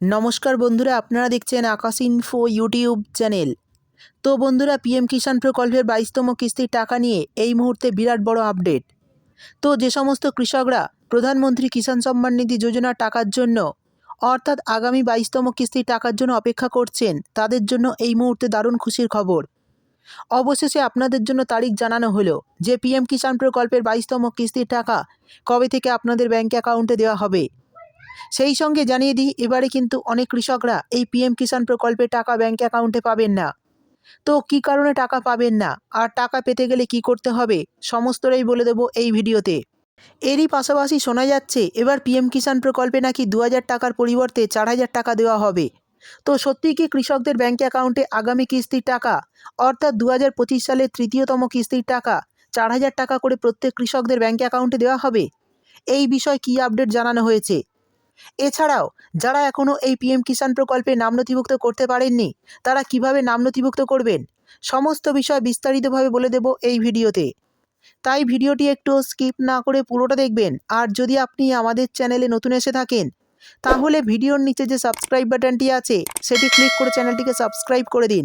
নমস্কার বন্ধুরা, আপনারা দেখছেন আকাশ ইনফো ইউটিউব চ্যানেল তো বন্ধুরা পিএম কিষাণ প্রকল্পের বাইশতম কিস্তির টাকা নিয়ে এই মুহূর্তে বিরাট বড় আপডেট তো যে সমস্ত কৃষকরা প্রধানমন্ত্রী কিষাণ সম্মান নিধি যোজনার টাকার জন্য, অর্থাৎ আগামী বাইশতম কিস্তির টাকার জন্য অপেক্ষা করছেন, তাদের জন্য এই মুহূর্তে দারুণ খুশির খবর। অবশেষে আপনাদের জন্য তারিখ জানানো হলো যে পিএম কিষাণ প্রকল্পের বাইশতম কিস্তির টাকা কবে থেকে আপনাদের ব্যাঙ্ক অ্যাকাউন্টে দেওয়া হবে। সেই সঙ্গে জানিয়ে দিই, এবারে কিন্তু অনেক কৃষকরা এই পিএম কিষাণ প্রকল্পের টাকা ব্যাঙ্ক অ্যাকাউন্টে পাবেন না। তো কী কারণে টাকা পাবেন না? আর টাকা পেতে গেলে কি করতে হবে? সমস্তটাই বলে দেবো এই ভিডিওতে। এরই পাশাপাশি শোনা যাচ্ছে, এবার পিএম কিষাণ প্রকল্পে নাকি দু হাজার টাকার পরিবর্তে চার হাজার টাকা দেওয়া হবে। তো সত্যিই কি কৃষকদের ব্যাঙ্ক অ্যাকাউন্টে আগামী কিস্তির টাকা, অর্থাৎ দু হাজার পঁচিশ সালের তৃতীয়তম কিস্তির টাকা চার হাজার টাকা করে প্রত্যেক কৃষকদের ব্যাঙ্ক অ্যাকাউন্টে দেওয়া হবে? এই বিষয়ে কী আপডেট জানানো হয়েছে? এছাড়াও, যারা এখনও এই পিএম কিষাণ প্রকল্পে নাম নথিভুক্ত করতে পারেননি, তারা কীভাবে নাম নথিভুক্ত করবেন? সমস্ত বিষয় বিস্তারিতভাবে বলে দেব এই ভিডিওতে। তাই ভিডিওটি একটু স্কিপ না করে পুরোটা দেখবেন, আর যদি আপনি আমাদের চ্যানেলে নতুন এসে থাকেন, তাহলে ভিডিওর নিচে যে সাবস্ক্রাইব বাটনটি আছে, সেটি ক্লিক করে চ্যানেলটিকে সাবস্ক্রাইব করে দিন।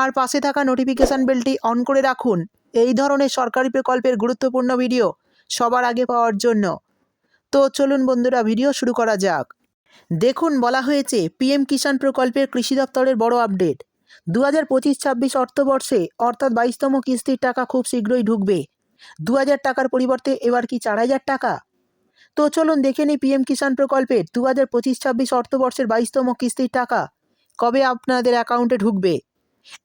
আর পাশে থাকা নোটিফিকেশান বেলটি অন করে রাখুন। এই ধরনের সরকারি প্রকল্পের গুরুত্বপূর্ণ ভিডিও সবার আগে পাওয়ার জন্য। তো চলুন বন্ধুরা ভিডিও শুরু করা যাক। দেখুন, বলা হয়েছে পিএম কিষাণ প্রকল্পের কৃষি দপ্তরের বড় আপডেট দু হাজার পঁচিশ ছাব্বিশ অর্থবর্ষে অর্থাৎ বাইশতম কিস্তির টাকা খুব শীঘ্রই ঢুকবে। দু হাজার টাকার পরিবর্তে এবার কি চার হাজার টাকা? তো চলুন দেখে নিই পিএম কিষাণ প্রকল্পের দু হাজার পঁচিশ ছাব্বিশ অর্থবর্ষের বাইশতম কিস্তির টাকা কবে আপনাদের অ্যাকাউন্টে ঢুকবে?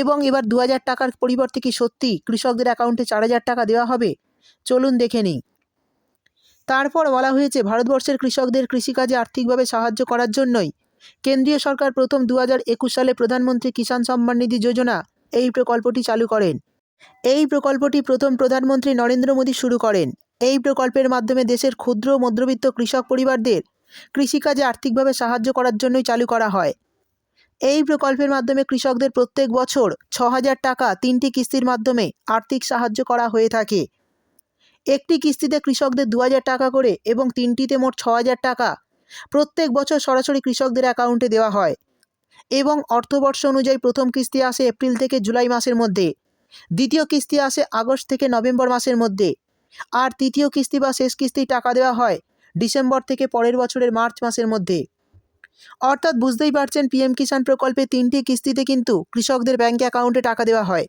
এবং এবার দু হাজার টাকার পরিবর্তে কি সত্যি কৃষকদের অ্যাকাউন্টে চার হাজার টাকা দেওয়া হবে? চলুন দেখে নিই। তারপর বলা হয়েছে ভারতবর্ষের কৃষকদের কৃষিকাজে আর্থিকভাবে সাহায্য করার জন্যই। কেন্দ্রীয় সরকার প্রথম দু হাজার একুশ সালে প্রধানমন্ত্রী কিষাণ সম্মান নিধি যোজনা এই প্রকল্পটি চালু করেন। এই প্রকল্পটি প্রথম প্রধানমন্ত্রী নরেন্দ্র মোদী শুরু করেন। এই প্রকল্পের মাধ্যমে দেশের ক্ষুদ্র মধ্যবিত্ত কৃষক পরিবারদের কৃষিকাজে আর্থিকভাবে সাহায্য করার জন্যই চালু করা হয়। এই প্রকল্পের মাধ্যমে কৃষকদের প্রত্যেক বছর ছ টাকা তিনটি কিস্তির মাধ্যমে আর্থিক সাহায্য করা হয়ে থাকে। একটি কিস্তিতে কৃষকদের দু হাজার টাকা করে এবং তিনটিতে মোট ছ টাকা। প্রত্যেক বছর সরাসরি কৃষকদের অ্যাকাউন্টে দেওয়া হয় এবং অর্থবর্ষ অনুযায়ী প্রথম কিস্তি আসে এপ্রিল থেকে জুলাই মাসের মধ্যে। দ্বিতীয় কিস্তি আসে আগস্ট থেকে নভেম্বর মাসের মধ্যে। আর তৃতীয় কিস্তি বা শেষ কিস্তি টাকা দেওয়া হয় ডিসেম্বর থেকে পরের বছরের মার্চ মাসের মধ্যে। অর্থাৎ বুঝতেই পারছেন পিএম কিষাণ প্রকল্পে তিনটি কিস্তিতে কিন্তু কৃষকদের ব্যাঙ্ক অ্যাকাউন্টে টাকা দেওয়া হয়।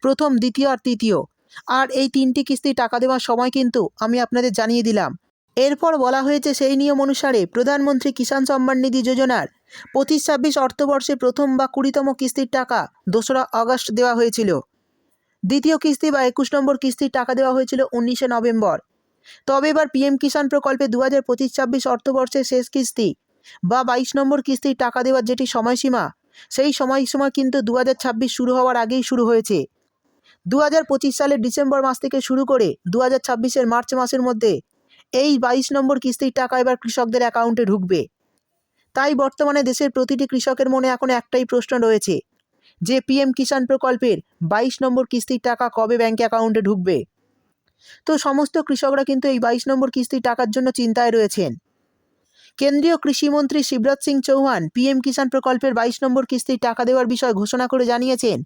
প্রথম, দ্বিতীয় আর তৃতীয়। আর এই তিনটি কিস্তি টাকা দেওয়ার সময় কিন্তু আমি আপনাদের জানিয়ে দিলাম। এরপর বলা হয়েছে সেই নিয়ম অনুসারে প্রধানমন্ত্রী কিষাণ সম্মান নিধি যোজনার পঁচিশ ছাব্বিশ অর্থবর্ষে প্রথম বা কুড়িতম কিস্তির টাকা দোসরা আগস্ট দেওয়া হয়েছিল। দ্বিতীয় কিস্তি বা একুশ নম্বর কিস্তির টাকা দেওয়া হয়েছিল উনিশে নভেম্বর। তবে এবার পিএম কিষাণ প্রকল্পে দু হাজার পঁচিশ ছাব্বিশ অর্থবর্ষের শেষ কিস্তি বা বাইশ নম্বর কিস্তির টাকা দেওয়ার যেটি সময়সীমা, সেই সময়সীমা কিন্তু দু হাজার ছাব্বিশ শুরু হওয়ার আগেই শুরু হয়েছে। দু হাজার পঁচিশ সালের ডিসেম্বর মাস থেকে শুরু করে দু হাজার মার্চ মাসের মধ্যে এই বাইশ নম্বর কিস্তির টাকা এবার কৃষকদের অ্যাকাউন্টে ঢুকবে। তাই বর্তমানে দেশের প্রতিটি কৃষকের মনে এখন একটাই প্রশ্ন রয়েছে, যে পিএম কিষাণ প্রকল্পের বাইশ নম্বর কিস্তির টাকা কবে ব্যাঙ্ক অ্যাকাউন্টে ঢুকবে? তো সমস্ত কৃষকরা কিন্তু এই বাইশ নম্বর কিস্তির টাকার জন্য চিন্তায় রয়েছেন। কেন্দ্রীয় কৃষিমন্ত্রী শিবরাজ সিং চৌহান পিএম কিষাণ প্রকল্পের বাইশ নম্বর কিস্তির টাকা দেওয়ার বিষয় ঘোষণা করে জানিয়েছেন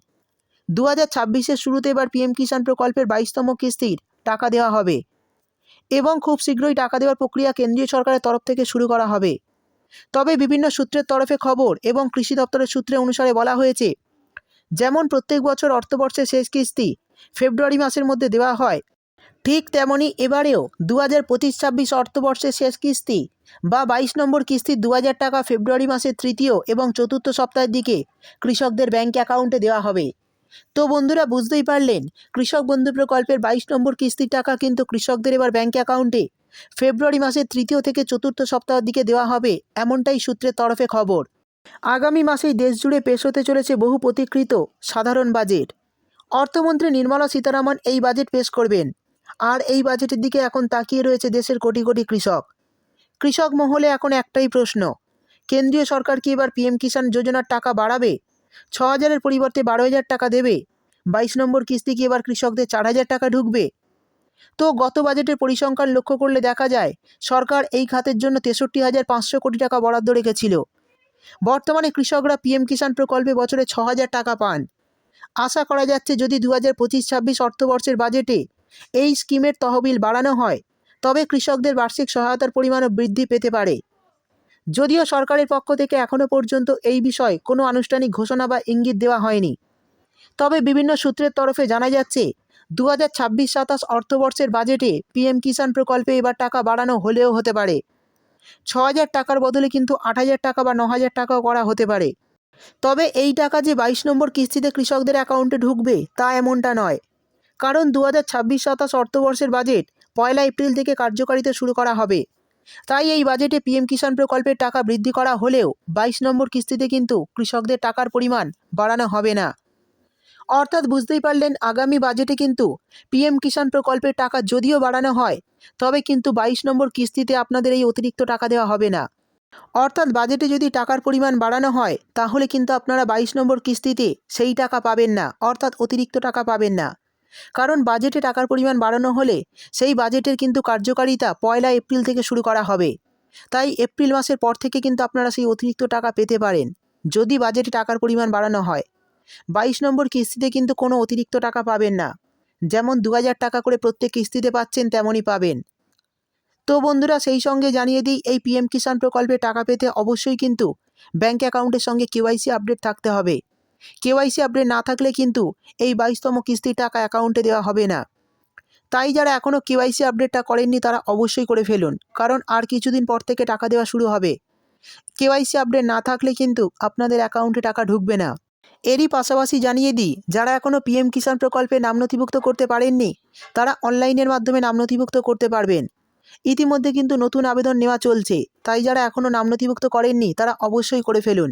দু হাজার ছাব্বিশের শুরুতে এবার পিএম কিষাণ প্রকল্পের বাইশতম কিস্তির টাকা দেওয়া হবে এবং খুব শীঘ্রই টাকা দেওয়ার প্রক্রিয়া কেন্দ্রীয় সরকারের তরফ থেকে শুরু করা হবে। তবে বিভিন্ন সূত্রের তরফে খবর এবং কৃষি দপ্তরের সূত্রে অনুসারে বলা হয়েছে, যেমন প্রত্যেক বছর অর্থবর্ষের শেষ কিস্তি ফেব্রুয়ারি মাসের মধ্যে দেওয়া হয়, ঠিক তেমনই এবারেও দু হাজার পঁচিশ ছাব্বিশ অর্থবর্ষের শেষ কিস্তি বা বাইশ নম্বর কিস্তি দু হাজার টাকা ফেব্রুয়ারি মাসের তৃতীয় এবং চতুর্থ সপ্তাহের দিকে কৃষকদের ব্যাঙ্ক অ্যাকাউন্টে দেওয়া হবে। তো বন্ধুরা, বুঝতেই পারলেন, কৃষক বন্ধু প্রকল্পের বাইশ নম্বর কিস্তির টাকা কিন্তু কৃষকদের এবার ব্যাঙ্ক অ্যাকাউন্টে ফেব্রুয়ারি মাসের তৃতীয় থেকে চতুর্থ সপ্তাহের দিকে দেওয়া হবে, এমনটাই সূত্রের তরফে খবর। আগামী মাসেই দেশজুড়ে পেশ হতে চলেছে বহু প্রতিকৃত, সাধারণ বাজেট অর্থমন্ত্রী নির্মলা সীতারামন এই বাজেট পেশ করবেন। আর এই বাজেটের দিকে এখন তাকিয়ে রয়েছে দেশের কোটি কোটি কৃষক। কৃষক মহলে এখন একটাই প্রশ্ন, কেন্দ্রীয় সরকার কি এবার পিএম কিষাণ যোজনার টাকা বাড়াবে? ছ হাজারের পরিবর্তে বারো হাজার টাকা দেবে। বাইশ নম্বর কিস্তি কি এবার কৃষকদের চার হাজার টাকা ঢুকবে? তো গত বাজেটের পরিসংখ্যান লক্ষ্য করলে দেখা যায়, সরকার এই খাতের জন্য তেষট্টি হাজার পাঁচশো কোটি টাকা বরাদ্দ রেখেছিল। বর্তমানে কৃষকরা পিএম কিষাণ প্রকল্পে বছরে ছ হাজার টাকা পান। আশা করা যাচ্ছে যদি দু হাজার পঁচিশ ছাব্বিশ অর্থবর্ষের বাজেটে এই স্কিমের তহবিল বাড়ানো হয়, তবে কৃষকদের বার্ষিক সহায়তার পরিমাণও বৃদ্ধি পেতে পারে। যদিও সরকারের পক্ষ থেকে এখনও পর্যন্ত এই বিষয়ে কোনো আনুষ্ঠানিক ঘোষণা বা ইঙ্গিত দেওয়া হয়নি। তবে বিভিন্ন সূত্রের তরফে জানা যাচ্ছে দু হাজার ছাব্বিশ সাতাশ অর্থবর্ষের বাজেটে পিএম কিষাণ প্রকল্পে এবার টাকা বাড়ানো হলেও হতে পারে। ছ হাজার টাকার বদলে কিন্তু আট হাজার টাকা বা ন হাজার টাকাও করা হতে পারে। তবে এই টাকা যে বাইশ নম্বর কিস্তিতে কৃষকদের অ্যাকাউন্টে ঢুকবে তা এমনটা নয়। কারণ দু হাজার ছাব্বিশ সাতাশ অর্থবর্ষের বাজেট পয়লা এপ্রিল থেকে কার্যকারিতা শুরু করা হবে। তাই এই বাজেটে পিএম কিষাণ প্রকল্পের টাকা বৃদ্ধি করা হলেও বাইশ নম্বর কিস্তিতে কিন্তু কৃষকদের টাকার পরিমাণ বাড়ানো হবে না। অর্থাৎ বুঝতেই পারলেন, আগামী বাজেটে কিন্তু পিএম কিষাণ প্রকল্পের টাকা যদিও বাড়ানো হয়, তবে কিন্তু বাইশ নম্বর কিস্তিতে আপনাদের এই অতিরিক্ত টাকা দেওয়া হবে না। অর্থাৎ বাজেটে যদি টাকার পরিমাণ বাড়ানো হয়, তাহলে কিন্তু আপনারা বাইশ নম্বর কিস্তিতে সেই টাকা পাবেন না, অর্থাৎ অতিরিক্ত টাকা পাবেন না। কারণ বাজেটে টাকার পরিমাণ বাড়ানো হলে সেই বাজেটের কিন্তু কার্যকারিতা পয়লা এপ্রিল থেকে শুরু করা হবে। তাই এপ্রিল মাসের পর থেকে কিন্তু আপনারা সেই অতিরিক্ত টাকা পেতে পারেন, যদি বাজেটে টাকার পরিমাণ বাড়ানো হয়। বাইশ নম্বর কিস্তিতে কিন্তু কোনো অতিরিক্ত টাকা পাবেন না। যেমন দু হাজার টাকা করে প্রত্যেক কিস্তিতে পাচ্ছেন তেমনই পাবেন। তো বন্ধুরা, সেই সঙ্গে জানিয়ে দিই, এই পিএম কিষাণ প্রকল্পে টাকা পেতে অবশ্যই কিন্তু ব্যাঙ্ক অ্যাকাউন্টের সঙ্গে কেওয়াইসি আপডেট থাকতে হবে। কেওয়াইসি আপডেট না থাকলে কিন্তু এই বাইশতম কিস্তির টাকা অ্যাকাউন্টে দেওয়া হবে না। তাই যারা এখনও কেওয়াইসি আপডেটটা করেননি তারা অবশ্যই করে ফেলুন, কারণ আর কিছুদিন পর থেকে টাকা দেওয়া শুরু হবে। কেওয়াইসি আপডেট না থাকলে কিন্তু আপনাদের অ্যাকাউন্টে টাকা ঢুকবে না। এরই পাশাপাশি জানিয়ে দিই, যারা এখনও পিএম কিষাণ প্রকল্পে নাম নথিভুক্ত করতে পারেননি, তারা অনলাইনের মাধ্যমে নাম নথিভুক্ত করতে পারবেন। ইতিমধ্যে কিন্তু নতুন আবেদন নেওয়া চলছে, তাই যারা এখনও নাম নথিভুক্ত করেননি, তারা অবশ্যই করে ফেলুন।